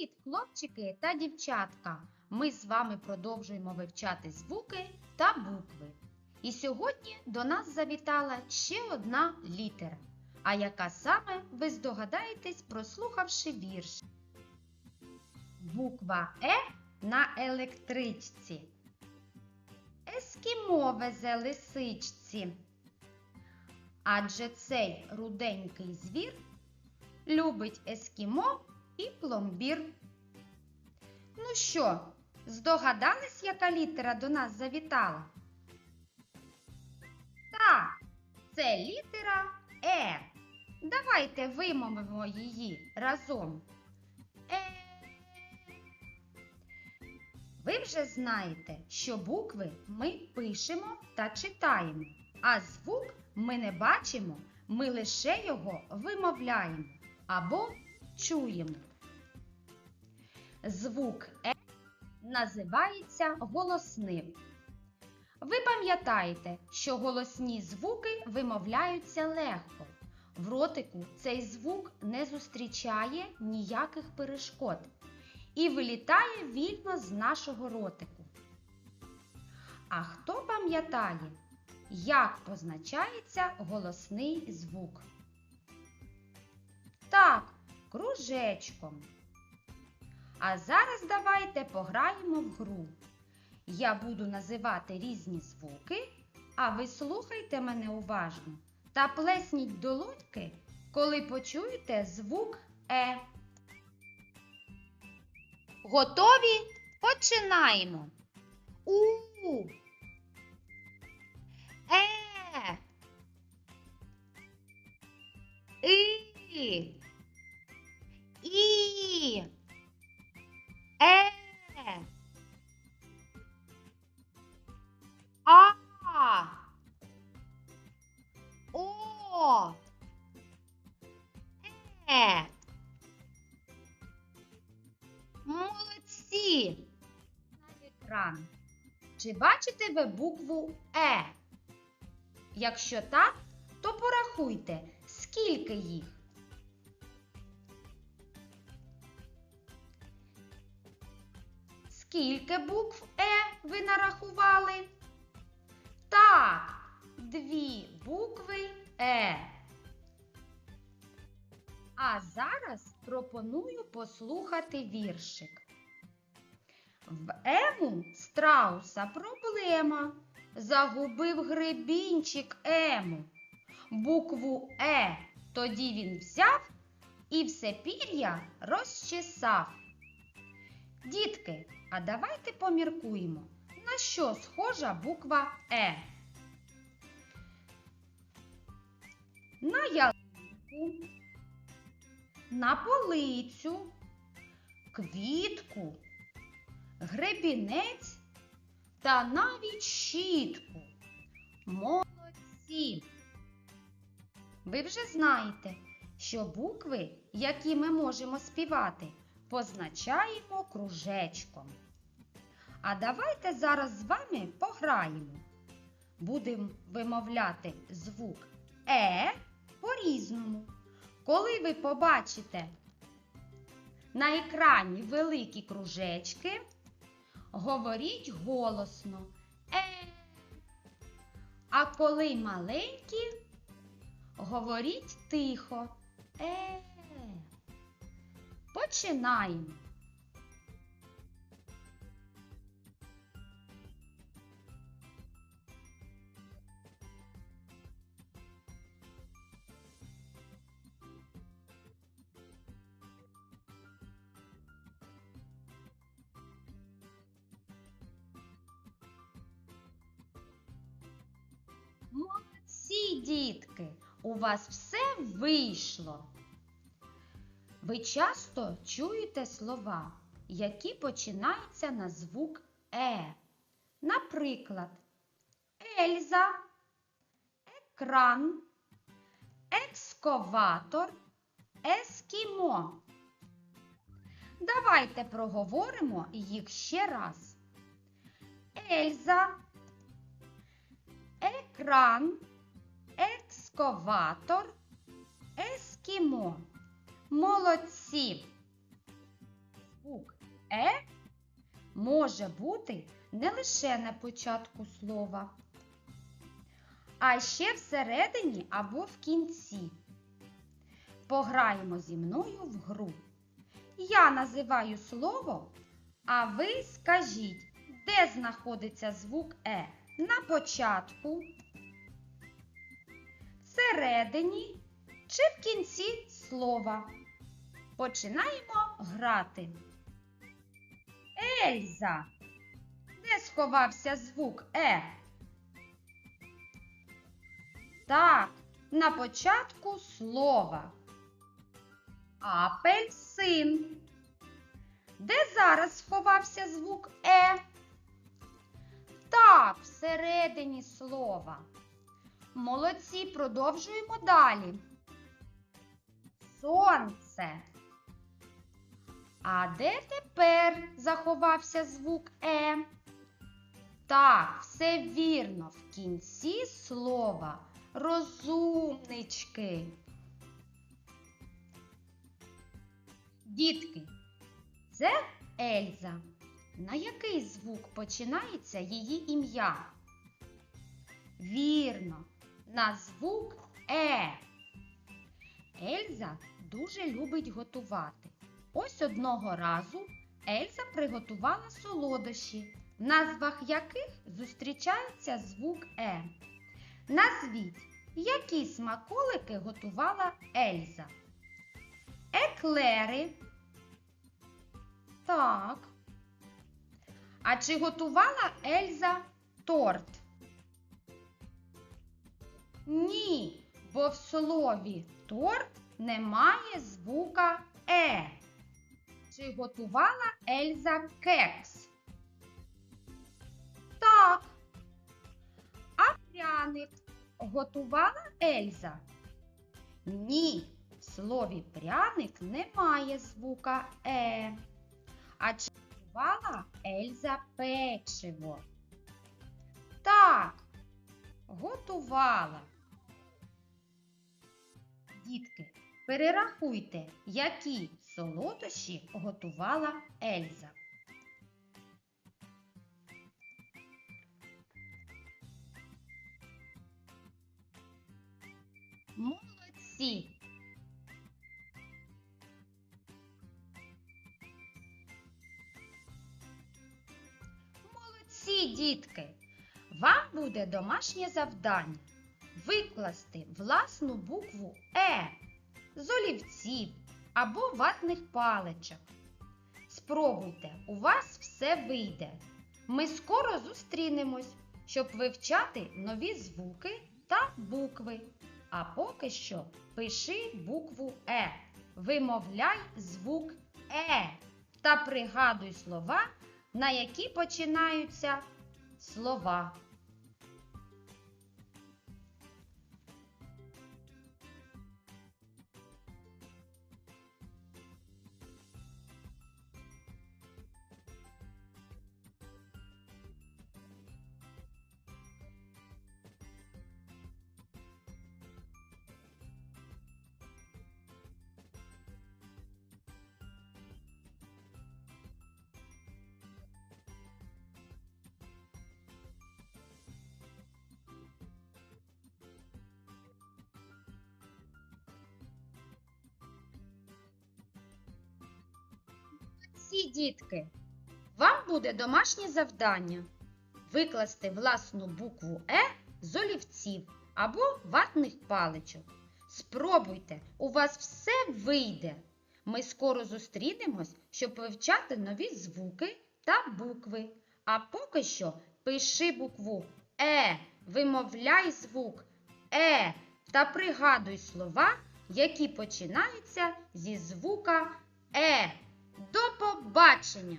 Привіт, хлопчики та дівчатка! Ми з вами продовжуємо вивчати звуки та букви. І сьогодні до нас завітала ще одна літера. А яка саме ви здогадаєтесь, прослухавши вірш. Буква Е на електричці. Ескімо везе лисичці. Адже цей руденький звір любить ескімо і пломбір. Ну що, здогадались, яка літера до нас завітала? Так, це літера Е. Давайте вимовимо її разом. Е. Ви вже знаєте, що букви ми пишемо та читаємо, а звук ми не бачимо, ми лише його вимовляємо або чуємо. Звук Е називається голосним. Ви пам'ятаєте, що голосні звуки вимовляються легко. В ротику цей звук не зустрічає ніяких перешкод і вилітає вільно з нашого ротику. А хто пам'ятає, як позначається голосний звук? Так, кружечком. А зараз давайте пограємо в гру. Я буду називати різні звуки, а ви слухайте мене уважно та плесніть долоньки, коли почуєте звук Е. Готові? Починаємо. У. Е. І. І. Чи бачите ви букву Е? Якщо так, то порахуйте, скільки їх. Скільки букв Е ви нарахували? Так, дві букви Е. А зараз пропоную послухати віршик. В Ему страуса проблема. Загубив гребінчик Ему. Букву Е тоді він взяв і все пір'я розчесав. Дітки, а давайте поміркуємо, на що схожа буква Е. На ялинку, на полицю, квітку, гребінець та навіть щітку. Молодці! Ви вже знаєте, що букви, які ми можемо співати, позначаємо кружечком. А давайте зараз з вами пограємо. Будемо вимовляти звук Е по-різному. Коли ви побачите на екрані великі кружечки, говоріть голосно Е. А коли маленькі, говоріть тихо Е. Починаємо. Молодці, дітки, у вас все вийшло. Ви часто чуєте слова, які починаються на звук Е. Наприклад, Ельза, екран, екскаватор, ескімо. Давайте проговоримо їх ще раз. Ельза, екран, екскаватор, ескімо. Молодці! Звук Е може бути не лише на початку слова, а ще всередині або в кінці. Пограємо зі мною в гру. Я називаю слово, а ви скажіть, де знаходиться звук Е? На початку, всередині чи в кінці слова. Починаємо грати. Ельза. Де сховався звук Е? Так, на початку слова. Апельсин. Де зараз сховався звук Е? Так, всередині слова. Молодці, продовжуємо далі. Сонце. А де тепер заховався звук Е? Так, все вірно, в кінці слова. Розумнички. Дітки, це Ельза. На який звук починається її ім'я? Вірно, на звук Е. Ельза дуже любить готувати. Ось одного разу Ельза приготувала солодощі, в назвах яких зустрічається звук Е. Назвіть, які смаколики готувала Ельза. Еклери. Так. А чи готувала Ельза торт? Ні, бо в слові торт немає звука Е. Чи готувала Ельза кекс? Так. А пряник готувала Ельза? Ні, в слові пряник немає звука Е. А чи готувала Ельза печиво? Так, готувала. Дітки, перерахуйте, які солодощі готувала Ельза. Молодці! Молодці, дітки! Вам буде домашнє завдання викласти власну букву Е з олівців або ватних паличок. Спробуйте, у вас все вийде. Ми скоро зустрінемось, щоб вивчати нові звуки та букви. А поки що пиши букву Е. Вимовляй звук Е та пригадуй слова, на які починаються слова. Дітки, вам буде домашнє завдання викласти власну букву Е з олівців або ватних паличок. Спробуйте, у вас все вийде. Ми скоро зустрінемось, щоб вивчати нові звуки та букви. А поки що пиши букву Е, вимовляй звук Е та пригадуй слова, які починаються зі звука Е. До побачення!